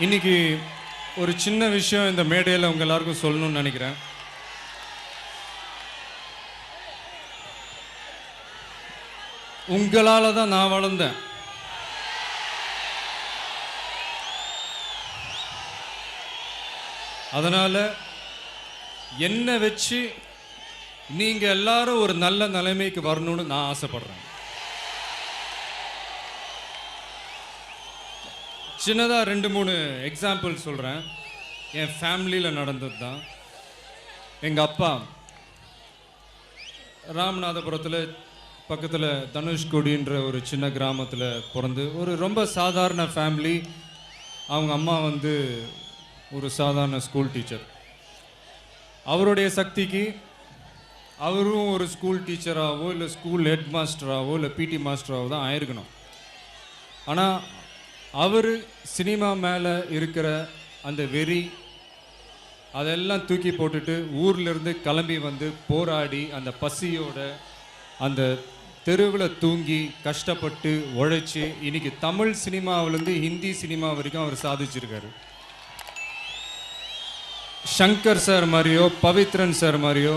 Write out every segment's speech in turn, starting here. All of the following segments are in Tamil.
இன்னைக்கு ஒரு சின்ன விஷயம் இந்த மேடையில் உங்கள் எல்லாருக்கும் சொல்லணும்னு நினைக்கிறேன். உங்களால தான் நான் வளர்ந்தேன். அதனால என்ன வச்சு நீங்க எல்லாரும் ஒரு நல்ல நிலைமைக்கு வரணும்னு நான் ஆசைப்படுறேன். சின்னதாக ரெண்டு மூணு எக்ஸாம்பிள் சொல்கிறேன் என் ஃபேமிலியில் நடந்தது தான் எங்கள் அப்பா ராமநாதபுரத்தில் பக்கத்தில் தனுஷ்கோடின்ற ஒரு சின்ன கிராமத்தில் பிறந்து ஒரு ரொம்ப சாதாரண ஃபேமிலி அவங்க அம்மா வந்து ஒரு சாதாரண ஸ்கூல் டீச்சர் அவருடைய சக்திக்கு அவரும் ஒரு ஸ்கூல் டீச்சராகவோ இல்லை ஸ்கூல் ஹெட் மாஸ்டராகவோ இல்லை பிடி மாஸ்டராகவோ தான் ஆயிருக்கணும். ஆனால் அவர் சினிமா மேலே இருக்கிற அந்த வெறி அதெல்லாம் தூக்கி போட்டுட்டு ஊர்லேருந்து கிளம்பி வந்து போராடி அந்த பசியோட அந்த தெருவில் தூங்கி கஷ்டப்பட்டு உழைச்சி இன்னைக்கு தமிழ் சினிமாவிலேருந்து ஹிந்தி சினிமா வரைக்கும் அவர் சாதிச்சிருக்காரு. சங்கர் சார் மாதிரியோ பவித்ரன் சார் மாதிரியோ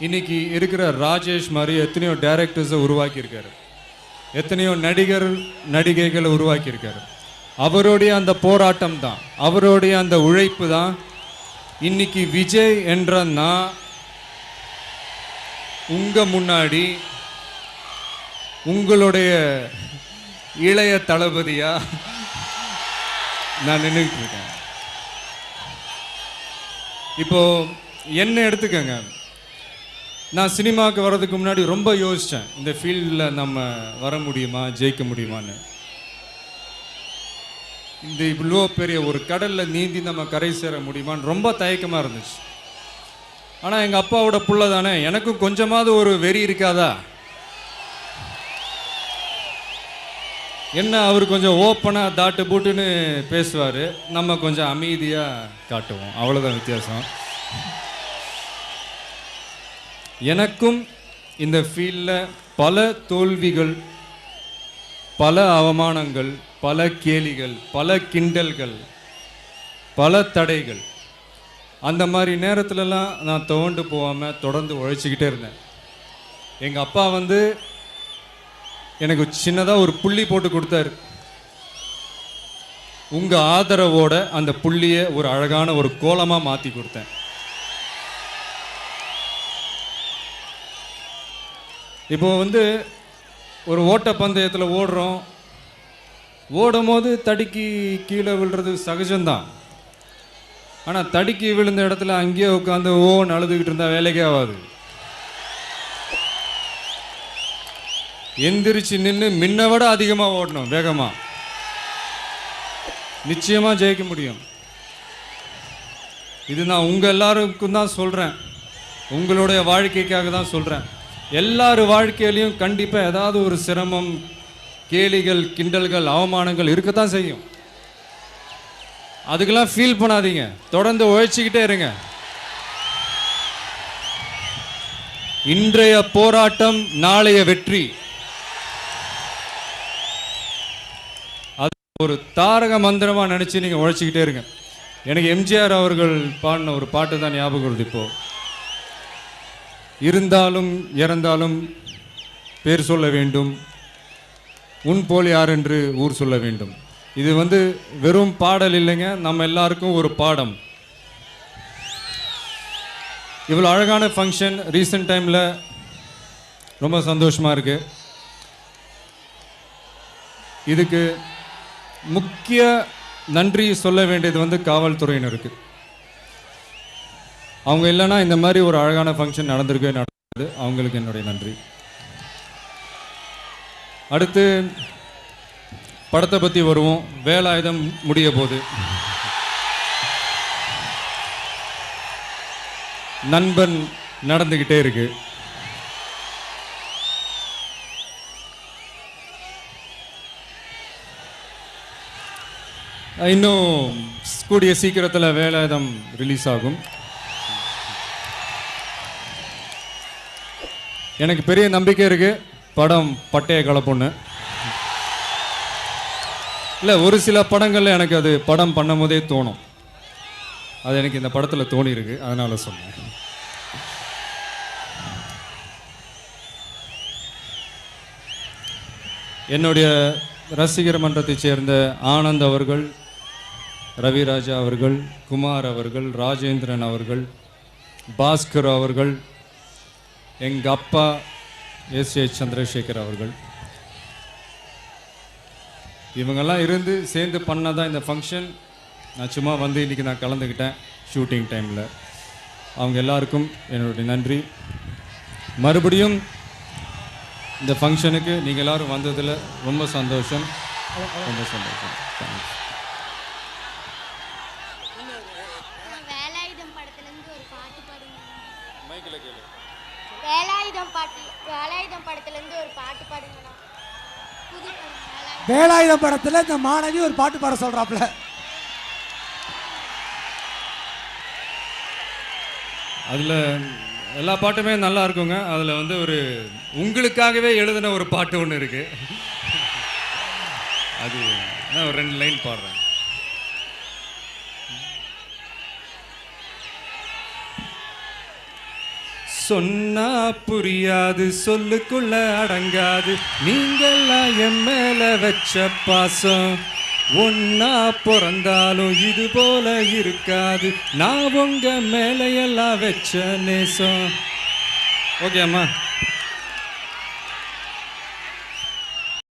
இன்னைக்கு இருக்கிற ராஜேஷ் மாதிரி எத்தனையோ டைரக்டர்ஸை உருவாக்கியிருக்காரு. எத்தனையோ நடிகர் நடிகைகளை உருவாக்கியிருக்காரு. அவருடைய அந்த போராட்டம் தான். அவருடைய அந்த உழைப்பு தான். இன்னைக்கு விஜய் என்ற நான் முன்னாடி உங்களுடைய இளைய தளபதியாக நான் நின்றுட்டு இருக்கேன். இப்போ என்ன எடுத்துக்கங்க. நான் சினிமாவுக்கு வர்றதுக்கு முன்னாடி ரொம்ப யோசித்தேன் இந்த ஃபீல்டில் நம்ம வர முடியுமா ஜெயிக்க முடியுமான்னு. இந்த இவ்வளோ பெரிய ஒரு கடலில் நீந்தி நம்ம கரை சேர முடியுமான்னு ரொம்ப தயக்கமாக இருந்துச்சு. ஆனால் எங்கள் அப்பாவோட புள்ள தானே எனக்கும் கொஞ்சமாவது ஒரு வெறி இருக்காதா? என்ன அவர் கொஞ்சம் ஓப்பனாக தாட்டு பூட்டுன்னு பேசுவார் நம்ம கொஞ்சம் அமைதியாக காட்டுவோம். அவ்வளோதான் வித்தியாசம். எனக்கும் இந்த ஃபீல்டில் பல தோல்விகள் பல அவமானங்கள் பல கேலிகள் பல கிண்டல்கள் பல தடைகள். அந்த மாதிரி நேரத்துலலாம் நான் துவண்டு போகாமல் தொடர்ந்து உழைச்சிக்கிட்டே இருந்தேன். எங்கள் அப்பா வந்து எனக்கு சின்னதாக ஒரு புள்ளி போட்டு கொடுத்தாரு. உங்கள் ஆதரவோட அந்த புள்ளியை ஒரு அழகான ஒரு கோலமாக மாற்றி கொடுத்தேன். இப்போ வந்து ஒரு ஓட்டப்பந்தயத்தில் ஓடுறோம். ஓடும் போது தடுக்கி கீழே விழுறது சகஜம்தான். ஆனால் தடுக்கி விழுந்த இடத்துல அங்கேயே உட்காந்து ஓன்னு அழுதுகிட்டு இருந்தால் வேலைக்கே ஆகாது. எந்திரிச்சு நின்று முன்ன விட அதிகமாக ஓடணும் வேகமாக நிச்சயமாக ஜெயிக்க முடியும். இது நான் உங்கள் எல்லாருக்கும் தான் சொல்கிறேன் உங்களுடைய வாழ்க்கைக்காக தான் சொல்கிறேன் எல்லார் வாழ்க்கையிலையும் கண்டிப்பாக ஏதாவது ஒரு சிரமம் கேலிகள் கிண்டல்கள் அவமானங்கள் இருக்கத்தான் செய்யும். அதுக்கெல்லாம் ஃபீல் பண்ணாதீங்க. தொடர்ந்து உழைச்சிக்கிட்டே இருங்க. இன்றைய போராட்டம் நாளைய வெற்றி. அது ஒரு தாரக மந்திரமாக நினச்சி நீங்கள் உழைச்சிக்கிட்டே இருங்க. எனக்கு எம்ஜிஆர் அவர்கள் பாடின ஒரு பாட்டு தான் ஞாபகம் வருது இப்போது இருந்தாலும் இறந்தாலும் பேர் சொல்ல வேண்டும். உன் போல் யார் என்று ஊர் சொல்ல வேண்டும். இது வந்து வெறும் பாடல் இல்லைங்க நம்ம எல்லாருக்கும் ஒரு பாடம். இவ்வளோ அழகான ஃபங்க்ஷன் ரீசெண்ட் டைமில் ரொம்ப சந்தோஷமாக இருக்குது இதுக்கு முக்கிய நன்றி சொல்ல வேண்டியது வந்து காவல்துறையினருக்கு. அவங்க இல்லைன்னா இந்த மாதிரி ஒரு அழகான ஃபங்க்ஷன் நடந்திருக்கவே நடந்தது அவங்களுக்கு என்னுடைய நன்றி. அடுத்து படத்தை பற்றி வருவோம். வேலாயுதம் முடிய போகுது. நண்பன் நடந்துக்கிட்டே இருக்கு. இன்னும் கூடிய சீக்கிரத்தில் வேலாயுதம் ரிலீஸ் ஆகும். எனக்கு பெரிய நம்பிக்கை இருக்குது படம் பட்டைய கலப்புன்னு. இல்லை ஒரு சில படங்களில் எனக்கு அது படம் பண்ணும் போதே தோணும். அது எனக்கு இந்த படத்தில் தோணியிருக்கு. அதனால் சொன்னேன் என்னுடைய ரசிகர் மன்றத்தைச் சேர்ந்த ஆனந்த் அவர்கள் ரவிராஜா அவர்கள் குமார் அவர்கள் ராஜேந்திரன் அவர்கள் பாஸ்கர் அவர்கள் எங்கள் அப்பா எஸ் ஏ சந்திரசேகர் அவர்கள். இவங்கெல்லாம் இருந்து சேர்ந்து பண்ணதான் இந்த ஃபங்க்ஷன் நான் சும்மா வந்து இன்றைக்கி நான் கலந்துக்கிட்டேன் ஷூட்டிங் டைமில் அவங்க எல்லாருக்கும் என்னுடைய நன்றி. மறுபடியும் இந்த ஃபங்க்ஷனுக்கு நீங்கள் எல்லாரும் வந்ததில் ரொம்ப சந்தோஷம். ரொம்ப சந்தோஷம். தேங்க்ஸ் படத்துல வேலாயுதம் பாட்டு வேலாயுதம் படத்துல இருந்து ஒரு பாட்டு பாடுங்கண்ணா. புது வேலாயுதம். படத்துல இந்த மாணவி ஒரு பாட்டு பாட சொல்றாப்ல. அதில் எல்லா பாட்டுமே நல்லா இருக்குங்க. அதில் வந்து ஒரு உங்களுக்காகவே எழுதின ஒரு பாட்டு ஒன்று இருக்கு. அது நான் ஒரு ரெண்டு லைன் பாடுறேன். சொன்னா புரியாது சொல்லுக்குள்ள அடங்காது. நீங்கெல்லாம் என் மேல வச்ச பாசம். ஒன்னா பிறந்தாலும் இது போல இருக்காது. நான் உங்க மேலையெல்லாம் வச்ச நேசம். ஓகே அம்மா.